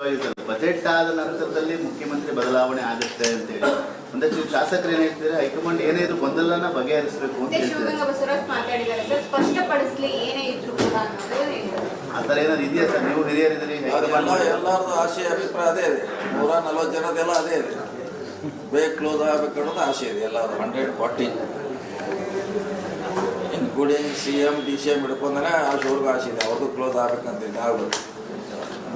Budget ಆದ ನಂತರದಲ್ಲಿ ಮುಖ್ಯಮಂತ್ರಿ ಬದಲಾವಣೆ ಆಗುತ್ತೆ ಅಂತೇಳಿ. ಒಂದಷ್ಟು ಶಾಸಕರು ಏನ್ ಹೇಳ್ತಿದ್ದಾರೆ ಹೈಕಮಾಂಡ್ ಏನೇ ಇದ್ರು ಗೊಂದಲನ ಬಗೆಹರಿಸಬೇಕು ಅಂತ ಹೇಳ್ತಾರೆ. ಹೇಳ್ತಿದ್ದಾರೆ ಶಿವಗಂಗಾ ಬಸವರಾಜ್ ಮಾತಾಡಿದ್ದಾರೆ ಸರ್ ಏನೇ ಇದ್ರು ಕೂಡ ಅನ್ನೋದು ಹೇಳಿದ್ದಾರೆ. ಆ ಥರ ಏನಾದ್ರು ಇದೆಯಾ ಸರ್ ನೀವು ಹಿರಿಯರಿದ್ರಿ ಎಲ್ಲರದು ಆಸೆ ಅಭಿಪ್ರಾಯ ಅದೇ ಇದೆ. ನೂರ ನಲ್ವತ್ತು ಜನದೆಲ್ಲ ಅದೇ ಇದೆ. ಬೇಗ ಕ್ಲೋಸ್ ಆಗಬೇಕು ಅನ್ನೋದು ಆಸೆ ಇದೆ ಎಲ್ಲರೂ hundred forty. Including C M D C M ಹಿಡ್ಕೊಂಡೇ ಅವ್ರಿಗೂ ಆಸೆ ಇದೆ. ಅವ್ರಿಗೂ ಕ್ಲೋಸ್ ಆಗ್ಬೇಕಂತ ಇದೆ ಆಗ್ಬೇಕು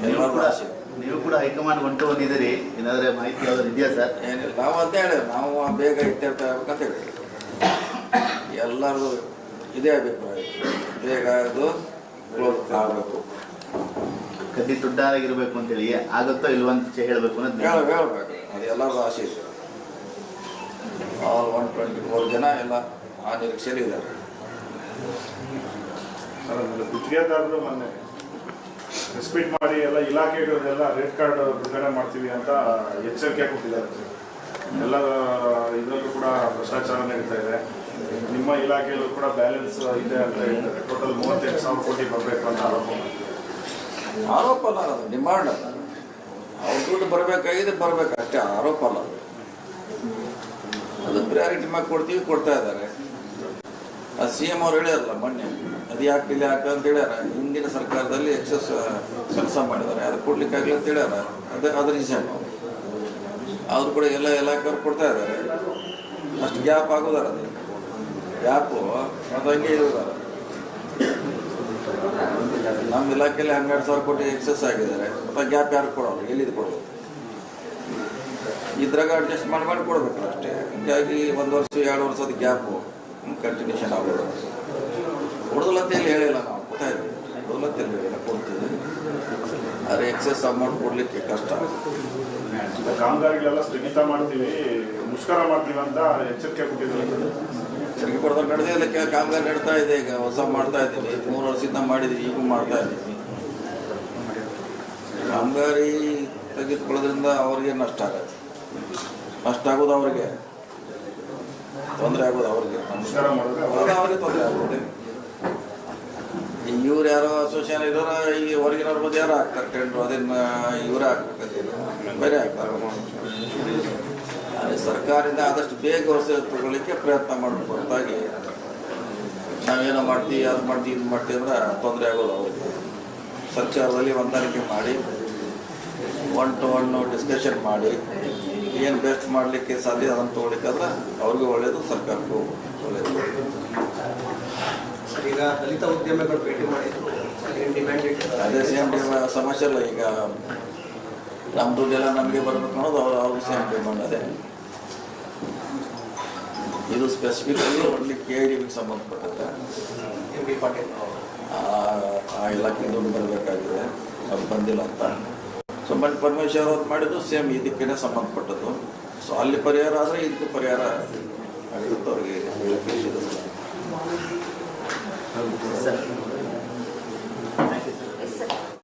ಎಲ್ಲರಿಗೂ ಆಸೆ ಇದೆ. ನೀವು ಕೂಡ ಹೈಕಮಾಂಡ್ ಹೊಂಟು ಬಂದಿದ್ದೀರಿ. ಏನಾದ್ರೆ ಮಾಹಿತಿ ಯಾವ್ದಾದ್ರು ಇದೆಯಾ ಸರ್? ಏನಿಲ್ಲ ನಾವು ಅಂತ ಹೇಳಿ ನಾವು ಬೇಗ ಇತ್ಯರ್ಥ ಆಗ್ಬೇಕಂತ ಹೇಳಿ ಎಲ್ಲರದು ಇದೇ ಅಭಿಪ್ರಾಯ. ಬೇಗ ಅದು ಕ್ಲೋಸ್ ಆಗಬೇಕು. ಕಡ್ಡಿ ದುಡ್ಡಾಗಿರ್ಬೇಕು ಅಂತೇಳಿ ಆಗುತ್ತೋ ಇಲ್ವಂತ ಅಂತ ಹೇಳ್ಬೇಕು ಅನ್ನೋದು ಹೇಳಬೇಕು ಹೇಳ್ಬೇಕು. ಅದು ಎಲ್ಲರದು ಆಸೆ ಇದೆ. ಆಲ್ ಒನ್ ಟ್ವೆಂಟಿ ಫೋರ್ ಜನ ಎಲ್ಲ ಆ ನಿರೀಕ್ಷೆಯಲ್ಲಿ ಇದ್ದಾರೆ. ಗುತ್ತಿಗೆದಾರರು ಮೊನ್ನೆ. ರೆಸ್ಪೀಟ್ ಮಾಡಿ ಎಲ್ಲ ಇಲಾಖೆಗಳನ್ನೆಲ್ಲ ರೆಡ್ ಕಾರ್ಡ್ ಬಿಡುಗಡೆ ಮಾಡ್ತೀವಿ ಅಂತ ಎಚ್ಚರಿಕೆ ಕೊಟ್ಟಿದ್ದಾರೆ. ಎಲ್ಲ, ಇದರಲ್ಲೂ ಕೂಡ ಭ್ರಷ್ಟಾಚಾರ ನಡೀತಾ ಇದೆ. ನಿಮ್ಮ ಇಲಾಖೆಯಲ್ಲೂ ಕೂಡ ಬ್ಯಾಲೆನ್ಸ್ ಇದೆ ಅಂತ ಹೇಳ್ತಾರೆ. ಟೋಟಲ್ ಮೂವತ್ತೆಂಟು ಸಾವಿರ ಕೋಟಿ ಬರಬೇಕು ಅಂತ ಆರೋಪ. ಆರೋಪ ಅಲ್ಲ ಅದು ಡಿಮಾಂಡ್ ಅಲ್ಲ ಅವ್ರ ದುಡ್ಡು ಬರಬೇಕಾಗಿದೆ ಬರಬೇಕು ಅಷ್ಟೇ ಆರೋಪ ಅಲ್ಲ ಅದು. ಅದು ಪ್ರಿಯಾರಿಟಿ ಮಾಡಿ ಕೊಡ್ತೀವಿ, ಕೊಡ್ತಾ ಇದ್ದಾರೆ. ಆ ಸಿ ಎಂ ಅವ್ರು ಹೇಳಿದಾರಲ್ಲ ಮೊನ್ನೆ. ಅದು ಯಾಕೆ ಇಲ್ಲಿ ಯಾಕೆ ಅಂತ ಹೇಳ್ಯಾರ? ಹಿಂದಿನ ಸರ್ಕಾರದಲ್ಲಿ ಎಕ್ಸಸ್ ಕೆಲಸ ಮಾಡಿದ್ದಾರೆ. ಅದು ಕೊಡ್ಲಿಕ್ಕಾಗಲಿ ಅಂತ ಹೇಳ್ಯಾರ. ಅದೇ, ಅದ್ರ ವಿಷಯ ಅವ್ರು ಕೂಡ ಎಲ್ಲ ಇಲಾಖೆಯವ್ರು ಕೊಡ್ತಾ ಇದ್ದಾರೆ. ಅಷ್ಟು ಗ್ಯಾಪ್ ಆಗೋದಾರ ಅದು ಗ್ಯಾಪು ಅದು ಹಂಗೆ ಇರೋದಾರ. ನಮ್ಮ ಇಲಾಖೆಯಲ್ಲಿ ಹನ್ನೆರಡು ಸಾವಿರ ಕೋಟಿ ಎಕ್ಸಸ್ ಆಗಿದ್ದಾರೆ. ಮತ್ತು ಗ್ಯಾಪ್ ಯಾರು ಕೊಡೋಲ್ಲ ಎಲ್ಲಿದು ಕೊಡೋದು? ಇದ್ರಾಗ ಅಡ್ಜಸ್ಟ್ ಮಾಡಿ ಮಾಡಿ ಕೊಡಬೇಕು ಅಷ್ಟೇ. ಹೀಗಾಗಿ ಒಂದು ವರ್ಷ, ಎರಡು ವರ್ಷದ ಗ್ಯಾಪು. ಕಂಟಿನ್ಯೂಷನ್ ಆಗೋದು ಹೇಳಿ ಹೇಳಿಲ್ಲ ನಾವು ಕೊಡ್ತಾ ಇದ್ದೀವಿ ಕೊಡೋದಿಲ್ಲ ಹೇಳಿ ಹೇಳಿಲ್ಲ ಕೊಡ್ತೀವಿ ಆದರೆ ಎಕ್ಸಸ್ ಅಮೌಂಟ್ ಕೊಡಲಿಕ್ಕೆ ಕಷ್ಟ. ಕಾಮಗಾರಿಗಳೆಲ್ಲ ಸ್ಥಗಿತ ಮಾಡ್ತೀವಿ ಮುಷ್ಕರ ಮಾಡ್ತೀವಿ ಅಂತ ಎಚ್ಚರಿಕೆ ಕೊಟ್ಟಿದ್ದಾರೆ. ಎಚ್ಚರಿಕೆ ಕೊಡೋದ್ರ ನಡೆದೇ ಇಲ್ಲ. ಕಾಮಗಾರಿ ನಡೀತಾ ಇದೆ ಈಗ ಹೊಸ ಮಾಡ್ತಾ ಇದ್ದೀವಿ. ಮೂರು ವರ್ಷದಿಂದ ಮಾಡಿದ್ವಿ ಈಗೂ ಮಾಡ್ತಾ ಇದ್ದೀವಿ. ಕಾಮಗಾರಿ ತೆಗೆದುಕೊಳ್ಳೋದ್ರಿಂದ ಅವ್ರಿಗೆ ನಷ್ಟ ಆಗುತ್ತೆ. ನಷ್ಟ ಆಗೋದು ಅವ್ರಿಗೆ. ತೊಂದರೆ ಆಗೋದು ಅವ್ರಿಗೆ. ಅವ್ರಿಗೆ. ತೊಂದರೆ ಆಗುತ್ತೆ ಇವ್ರು ಯಾರೋ ಇದರ ಈಗ ಹೊರಗಿನವ್ರ ಬಂದು ಯಾರು ಹಾಕ್ತಾರೆ ಟೆಂಡ್ರು ಅದನ್ನ ಇವರೇ ಹಾಕ್ಬೇಕಂತ ಬೇರೆ ಹಾಕ್ತಾರೆ ಸರ್ಕಾರದಿಂದ ಆದಷ್ಟು ಬೇಗ ವರ್ಷ ತಗೊಳ್ಳಿಕ್ಕೆ ಪ್ರಯತ್ನ ಮಾಡಬೇಕು ಹೊರತಾಗಿ ನಾವೇನೋ ಮಾಡ್ತೀವಿ, ಅದು ಮಾಡ್ತೀವಿ, ಇದು ಮಾಡ್ತೀವಿ ಅಂದ್ರೆ ತೊಂದರೆ ಆಗೋದು ಅವ್ರಿಗೆ. ಸರ್ಕಾರದಲ್ಲಿ ಹೊಂದಾಣಿಕೆ ಮಾಡಿ ಒನ್ ಟು ಒನ್ ಡಿಸ್ಕಷನ್ ಮಾಡಿ, ಏನು ಬೆಸ್ಟ್ ಮಾಡಲಿಕ್ಕೆ ಸಾಧ್ಯ ಅದನ್ನು ತೊಗೊಳಿಕ್ಕಾದ್ರೆ ಅವ್ರಿಗೂ ಒಳ್ಳೆಯದು ಸರ್ಕಾರಕ್ಕೂ ಒಳ್ಳೆಯದು ಈಗ ದಲಿತ ಉದ್ಯಮಿಗಳು ಭೇಟಿ ಮಾಡಿದ್ರು ಏನು ಡಿಮ್ಯಾಂಡ್ ಇಟ್ಟಿದ್ದಾರೆ ಅದೇ ಸೇಮ್ ಸಮಸ್ಯೆ ಅಲ್ಲ ಈಗ ನಮ್ಮ ದುಡ್ಡೆಲ್ಲ ನಮಗೆ ಬರ್ಬೇಕು ಅನ್ನೋದು ಅವ್ರು ಅವ್ರ ಸೇಮ್ ಡಿಮಾಂಡ್ ಅದೇ ಇದು ಸ್ಪೆಸಿಫಿಕಲಿ ಓನ್ಲಿ ಕೆ ಐ ಡಿಗೆ ಸಂಬಂಧಪಟ್ಟಂತೆ. ಆ- ಇಲಾಖೆ ದುಡ್ಡು ಬರಬೇಕಾಗಿದೆ. ಅದು ಬಂದಿಲ್ಲ ಅಂತ. ಸೊ ಬಟ್ ಪರಮೇಶ್ವರ್ ಅವ್ರು ಮಾಡಿದ್ದು ಸೇಮ್ ಇದಕ್ಕೇನೆ ಸಂಬಂಧಪಟ್ಟದ್ದು. ಸೊ ಅಲ್ಲಿ ಪರಿಹಾರ ಆದರೆ ಇದಕ್ಕೂ ಪರಿಹಾರ ಆಗಿರುತ್ತೆ ಅವ್ರಿಗೆ. ಸರ್